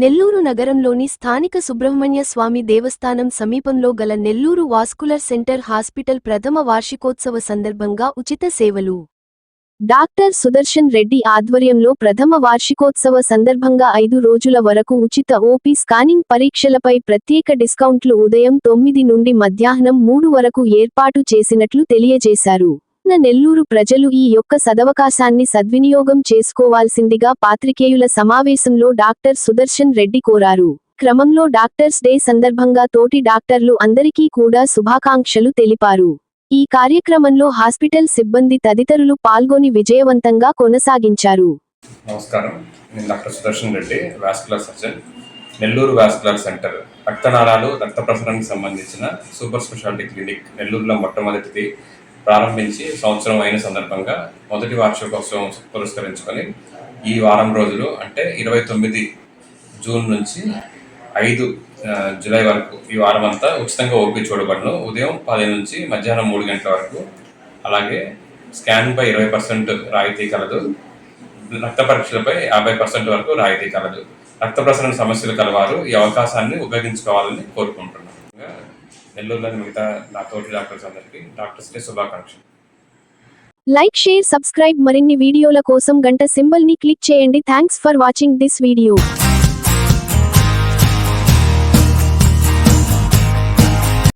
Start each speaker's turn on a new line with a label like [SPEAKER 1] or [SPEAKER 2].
[SPEAKER 1] నెల్లూరు నగరంలోని స్థానిక సుబ్రహ్మణ్య స్వామి దేవస్థానం సమీపంలో గల నెల్లూరు వాస్కులర్ సెంటర్ హాస్పిటల్ ప్రథమ వార్షికోత్సవ సందర్భంగా ఉచిత సేవలు. డాక్టర్ సుదర్శన్ రెడ్డి ఆధ్వర్యంలో ప్రథమ వార్షికోత్సవ సందర్భంగా ఐదు రోజుల వరకు ఉచిత ఓపీ స్కానింగ్ పరీక్షలపై ప్రత్యేక డిస్కౌంట్లు ఉదయం తొమ్మిది నుండి మధ్యాహ్నం మూడు వరకు ఏర్పాటు చేసినట్లు తెలియజేశారు. ప్రయత్న నెల్లూరు ప్రజలు ఈ యొక్క సదవకాశాన్ని సద్వినియోగం చేసుకోవాల్సిందిగా పాత్రికేయుల సమావేశంలో డాక్టర్ సుదర్శన్ రెడ్డి కోరారు. క్రమంలో డాక్టర్స్ డే సందర్భంగా తోటి డాక్టర్లు అందరికీ కూడా శుభాకాంక్షలు తెలిపారు. ఈ కార్యక్రమంలో హాస్పిటల్ సిబ్బంది తదితరులు పాల్గొని విజయవంతంగా కొనసాగించారు.
[SPEAKER 2] నమస్కారం. నేను doctor Sudarshan Reddy vascular surgeon Nellore vascular centre రక్తనాళాలు రక్త ప్రసరణకు సంబంధించిన సూపర్ స్పెషాలిటీ క్లినిక్ నెల్లూరులో మొట్టమొదటిది. ప్రారంభించి సంవత్సరం అయిన సందర్భంగా మొదటి వార్షికోత్సవం పురస్కరించుకొని ఈ వారం రోజులు అంటే ఇరవై తొమ్మిది జూన్ నుంచి ఐదు జూలై వరకు ఈ వారం అంతా ఉచితంగా ఓపీ చూడబడను. ఉదయం పది నుంచి మధ్యాహ్నం మూడు గంటల వరకు. అలాగే స్కాన్ పై ఇరవై పర్సెంట్ రాయితీ కలదు. రక్త పరీక్షలపై యాభై పర్సెంట్ వరకు రాయితీ కలదు. రక్త ప్రసరణ సమస్యలు కలవారు. ఈ అవకాశాన్ని ఉపయోగించుకోవాలని కోరుకుంటున్నాను. నెల్లూరులోని మిగతా నా తోటి డాక్టర్స్ అందరికీ డాక్టర్స్ డే శుభాకాంక్షలు.
[SPEAKER 1] లైక్ షేర్ సబ్స్క్రైబ్ మరిన్ని వీడియోల కోసం గంట సింబల్ని క్లిక్ చేయండి. Thanks for watching this video.